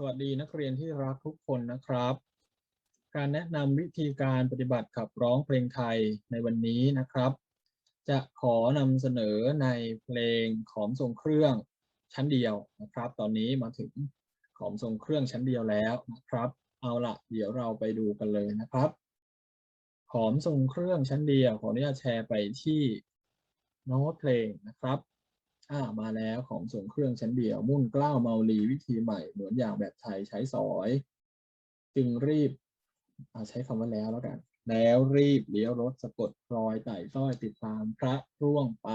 สวัสดีนักเรียนที่รักทุกคนนะครับ การแนะนำวิธีการปฏิบัติขับร้องเพลงไทยในวันนี้นะครับ จะขอนำเสนอในเพลงขอมทรงเครื่องชั้นเดียวนะครับ ตอนนี้มาถึงขอมทรงเครื่องชั้นเดียวแล้วนะครับ เอาละเดี๋ยวเราไปดูกันเลยนะครับขอมทรงเครื่องชั้นเดียวขออนุญาตแชร์ไปที่โน้ตเพลงนะครับ อ่ามาแล้วของส่งเครื่องชั้นเดียว มุ่นกล้าวเมาลีวิธีใหม่เหมือนอย่างแบบไทยใช้สอย จึงรีบอาใช้คำว่าแล้วแล้วกัน แล้วรีบเลี้ยวรถสะกดรอยไต่ต้อยติดตามพระร่วงไป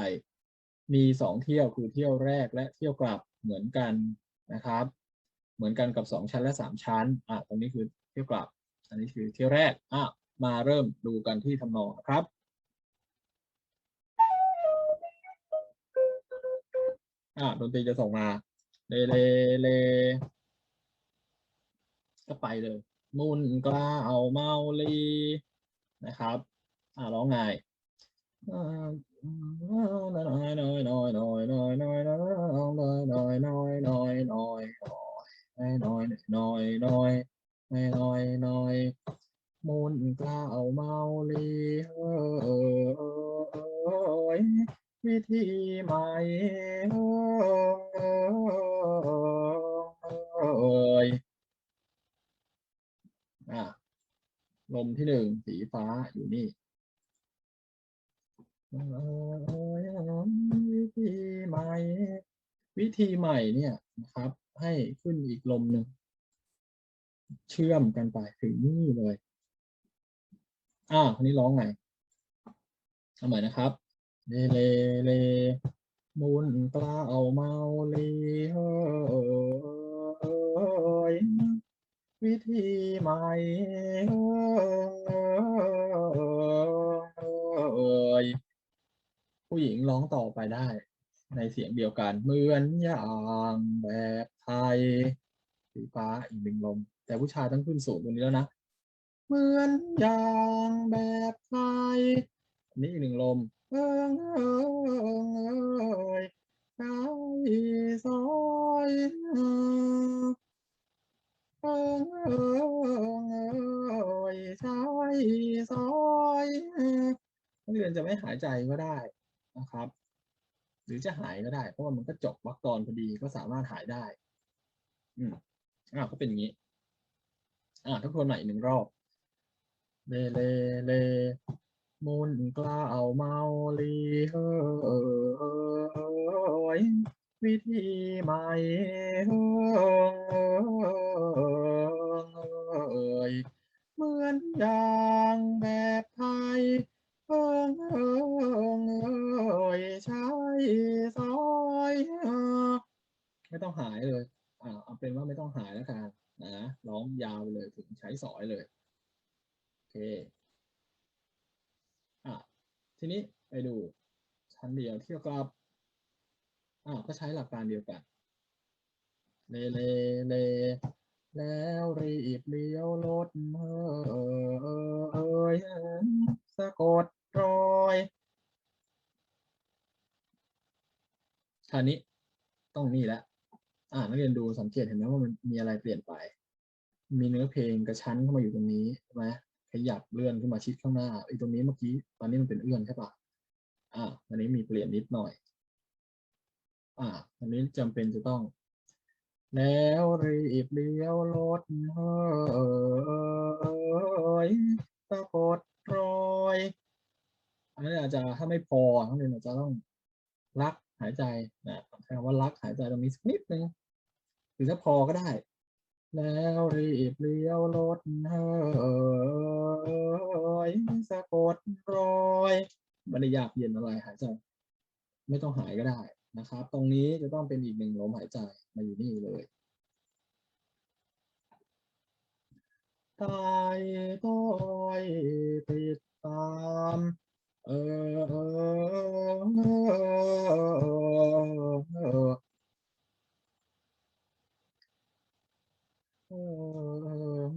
มีสองเที่ยวคือเที่ยวแรกและเที่ยวกลับเหมือนกันนะครับ เหมือนกันกับสองชั้นและสามชั้นอ่าตรงนี้คือเที่ยวกลับ อันนี้คือเที่ยวแรกอะมาเริ่มดูกันที่ทำนองนะครับ่าดนตรีจะส่งมาเลเลเลก็ไปเลย มุนกล้าเอาเมาลีนะครับ อ่าร้องไงมุนกล้าเอาเมาลีเออเออเออ วิธีใหม่ยลมที่หนึ่งสีฟ้าอยู่นี่วิธีใหม่ วิธีใหม่เนี่ยนะครับ ให้ขึ้นอีกลมหนึ่ง เชื่อมกันไปถึงนี่เลยอ่าคนนี้ร้องไงเอาใหม่นะครับ เลเลเลมุนกล้าเมาลีเอยวิธีใหม่เอยผู้หญิงร้องต่อไปได้ ในเสียงเดียวกันเหมือนอย่างแบบไทยสีฟ้าอีกหนึ่งลม แต่ผู้ชายต้องขึ้นสูงตรงนี้แล้วนะเหมือนอย่างแบบไทยนนี้อีกหนึ่งลม เอิงเอิงเอยใจซอยเอิงเอิงเอยใจซอยนักเรียนจะไม่หายใจก็ได้นะครับ หรือจะหายก็ได้ เพราะว่ามันก็จบวรรคตอนพอดีก็สามารถหายได้ อืมอ่าก็เป็นอย่างนี้ อ่าทุกคนใหม่อีกหนึ่งรอบเลเลเลมุนกล้าวเมา วิธีใหม่เอ้ยเหมือนอย่างแบบไทยเอิงเอิงเอยใช้ซอยไม่ต้องหายเลยอ่าเอาเป็นว่าไม่ต้องหายแล้วกันนะร้องยาวไปเลยถึงใช้สอยเลยโอเคอะทีนี้ไปดูชั้นเดียวเที่ยวกับ อ่าก็ใช้หลักการเดียวกันเลเลเลแล้วรีบเลี้ยวรถเอ้ยสะกดรอยคราวนี้ต้องนี่แหละอ่านักเรียนดูสังเกตเห็นไหมว่ามันมีอะไรเปลี่ยนไป มีเนื้อเพลงกระชั้นเข้ามาอยู่ตรงนี้ใช่ไหมขยับเลื่อนขึ้นมาชิดข้างหน้าไอ้ตรงนี้เมื่อกี้ ตอนนี้มันเป็นเอื้อนใช่ปะอ่าอันนี้มีเปลี่ยนนิดหน่อย อ่า อันนี้จำเป็นจะต้อง แล้วรีบเลี้ยวรถเอยสะกดรอยอันนี้อาจจะถ้าไม่พอทั้งเรียนอาจจะต้องลักหายใจนะใช้คำว่าลักหายใจตรงนี้สักนิดนึงหรือถ้าพอก็ได้ แล้วรีบเลี้ยวรถเอยสะกดรอยไม่ได้ยากเย็นอะไรหายใจไม่ต้องหายก็ได้ นะครับ ตรงนี้จะต้องเป็นอีกหนึ่งลมหายใจมาอยู่นี่เลยตายต้อยติดตามเออเออเออเออเออ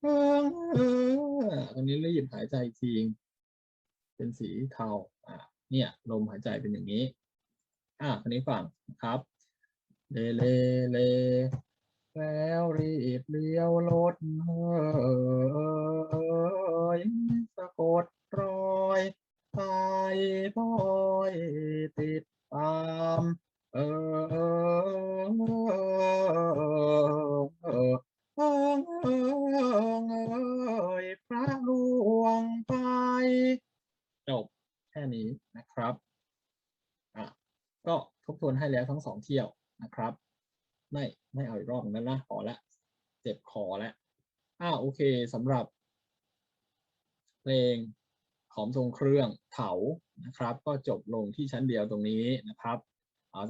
เออเออเอออันนี้รีบหายใจอีกทีเป็นสีเทาอะเนี่ย ลมหายใจเป็นอย่างนี้ อะคันนี้ฟังนะครับเลเลเลแล้วรีบเลี้ยวรถเอยสัก นให้แล้วทั้งสองเที่ยวนะครับ ไม่ไม่เอาอีกรอบนั้นนะพอละเจ็บคอแล้วอ่าโอเคสำหรับเพลงหอมทรงเครื่องเถานะครับ ก็จบลงที่ชั้นเดียวตรงนี้นะครับ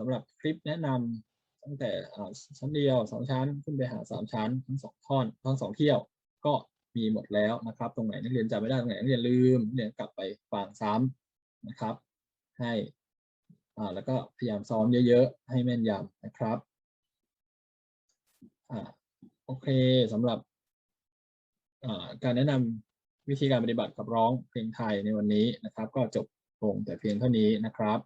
สำหรับคลิปแนะนำตั้งแต่ชั้นเดียวสองชั้นขึ้นไปหาสามชั้นทั้งสองท่อนทั้งสองเที่ยวก็มีหมดแล้วนะครับ ตรงไหนนักเรียนจำไม่ได้ตรงไหนนักเรียนลืมนักเรียนกลับไปฟังซ้ำนะครับ ให้ แล้วก็พยายามซ้อมเยอะๆ ให้แม่นยำนะครับอ่าโอเคสำหรับอ่าการแนะนำวิธีการปฏิบัติกับร้องเพลงไทยในวันนี้นะครับ ก็จบลงแต่เพียงเท่านี้นะครับ